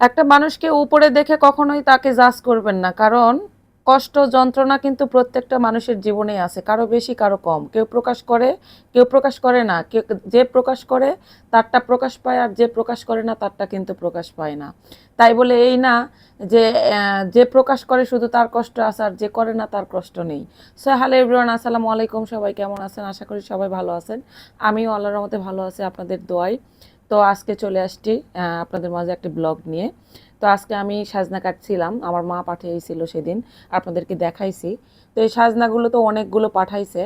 একটা মানুষকে উপরে দেখে কখনোই তাকে জাজ করবেন না, কারণ কষ্ট, যন্ত্রণা কিন্তু প্রত্যেকটা মানুষের জীবনেই আছে, কারও বেশি, কারও কম। কেউ প্রকাশ করে, কেউ প্রকাশ করে না, কেউ যে প্রকাশ করে, তারটা প্রকাশ পায়, আর যে প্রকাশ করে না, তারটা কিন্তু প্রকাশ পায় না। তাই বলে এই না যে যে প্রকাশ করে শুধু তার কষ্ট আছে, আর যে করে না, তার কষ্ট নেই। সো হ্যালো এভরিওয়ান আসসালামু আলাইকুম, সবাই কেমন আছেন? আশা করি সবাই ভালো আছেন। আমিও আল্লাহর মতে ভালো আছি, আপনাদের দোয়ায়। তো আজকে চলে আসছি আপনাদের মাঝে একটি ব্লগ নিয়ে। তো আজকে আমি সাজনা কাটছিলাম, আমার মা পাঠিয়েছিল সেদিন, আপনাদেরকে দেখাইছি। তো এই সাজনাগুলো তো অনেকগুলো পাঠাইছে।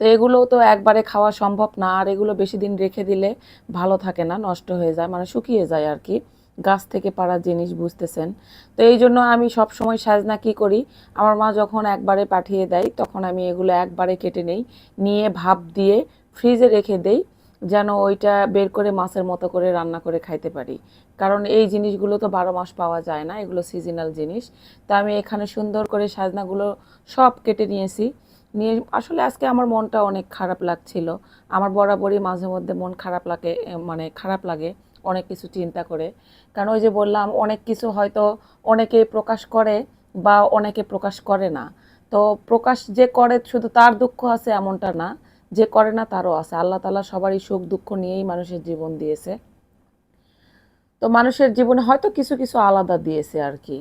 তো এগুলো তো একবারে খাওয়া সম্ভব না, আর এগুলো বেশি দিন রেখে দিলে ভালো থাকে না, নষ্ট হয়ে যায় মানে শুকিয়ে যায় আর কি। গাছ থেকে পাড়া জিনিস বুঝতেছেন। তো এই জন্য আমি সব সময় সাজনা কি করি, আমার মা যখন একবারে পাঠিয়ে দেয়, তখন আমি এগুলো একবারে কেটে নেই, নিয়ে ভাপ দিয়ে ফ্রিজে রেখে দেই। যেন ওইটা বের করে মাছের মতো করে রান্না করে খাইতে পারি। কারণ এই জিনিসগুলো তো বারো মাস পাওয়া যায় না, এগুলো সিজনাল জিনিস। তা আমি এখানে সুন্দর করে সাজনাগুলো সব কেটে নিয়েছি। নিয়ে আসলে আজকে আমার মনটা অনেক খারাপ লাগছিল। আমার বরাবরই মাঝে মধ্যে মন খারাপ লাগে মানে খারাপ লাগে অনেক কিছু চিন্তা করে। কারণ ওই যে বললাম, অনেক কিছু হয়তো অনেকে প্রকাশ করে বা অনেকে প্রকাশ করে না। তো প্রকাশ যে করে শুধু তার দুঃখ আছে এমনটা না। যে করে না, তারও আছে। আল্লাহ তালা সবারই সুখ, দুঃখ নিয়েই মানুষের জীবন দিয়েছে। তো মানুষের জীবনে হয়তো কিছু কিছু আলাদা দিয়েছে আর কি।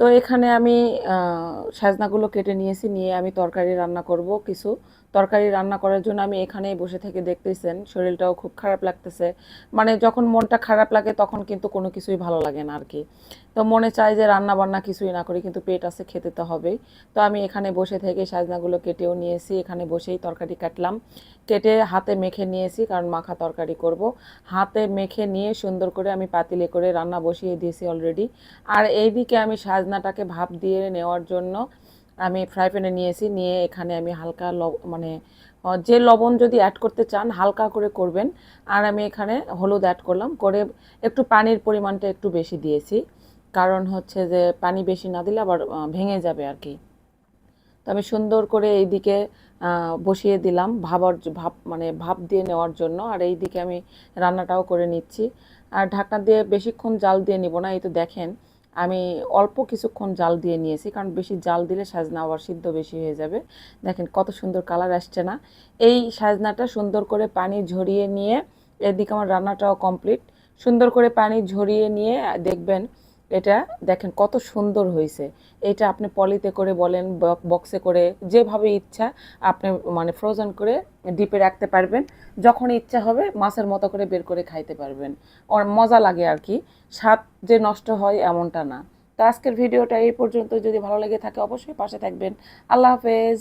তো এখানে আমি সাজনাগুলো কেটে নিয়েছি, নিয়ে আমি তরকারি রান্না করব কিছু। তরকারি রান্না করার জন্য আমি এখানেই বসে থেকে দেখতেছেন। শরীরটাও খুব খারাপ লাগতেছে। মানে যখন মনটা খারাপ লাগে তখন কিন্তু কোনো কিছুই ভালো লাগে না আর কি তো মনে চায় যে রান্না বান্না কিছুই না করি, কিন্তু পেট আছে, খেতে তো হবেই। তো আমি এখানে বসে থেকে সাজনাগুলো কেটেও নিয়েছি। এখানে বসেই তরকারি কাটলাম। কেটে হাতে মেখে নিয়েছি, কারণ মাখা তরকারি করব। হাতে মেখে নিয়ে সুন্দর করে আমি পাতিলে করে রান্না বসিয়ে দিয়েছি অলরেডি। আর এইদিকে আমি সাজনাটাকে ভাপ দিয়ে নেওয়ার জন্য আমি ফ্রাই প্যানে নিয়েছি, নিয়ে এখানে আমি হালকা মানে যে লবণ যদি অ্যাড করতে চান, হালকা করে করবেন। আর আমি এখানে হলুদ অ্যাড করলাম, করে একটু পানির পরিমাণটা একটু বেশি দিয়েছি। কারণ হচ্ছে যে, পানি বেশি না দিলে আবার ভেঙে যাবে আর কি। তো আমি সুন্দর করে এইদিকে বসিয়ে দিলাম ভাবার ভাব মানে ভাব দিয়ে নেওয়ার জন্য। আর এই দিকে আমি রান্নাটাও করে নিচ্ছি। আর ঢাকনা দিয়ে বেশিক্ষণ জাল দিয়ে নিব না, এই তো দেখেন। আমি অল্প কিছুক্ষণ জাল দিয়ে নিয়েছি, কারণ বেশি জাল দিলে সাজনা আবার সিদ্ধ বেশি হয়ে যাবে। দেখেন কত সুন্দর কালার আসছে না? এই সাজনাটা সুন্দর করে পানি ঝরিয়ে নিয়ে, এদিকে আমার রান্নাটাও কমপ্লিট সুন্দর করে পানি ঝরিয়ে নিয়ে, দেখবেন এটা দেখেন কত সুন্দর হয়েছে। এটা আপনি পলিতে করে বলেন বক্সে করে যেভাবে ইচ্ছা আপনি মানে ফ্রোজেন করে ডিপে রাখতে পারবেন। যখন ইচ্ছা হবে মাছের মতো করে বের করে খাইতে পারবেন। ওর মজা লাগে আর কি। স্বাদ যে নষ্ট হয় এমনটা না। তো আজকের ভিডিওটা এই পর্যন্ত যদি ভালো লেগে থাকে অবশ্যই পাশে থাকবেন। আল্লাহ হাফেজ।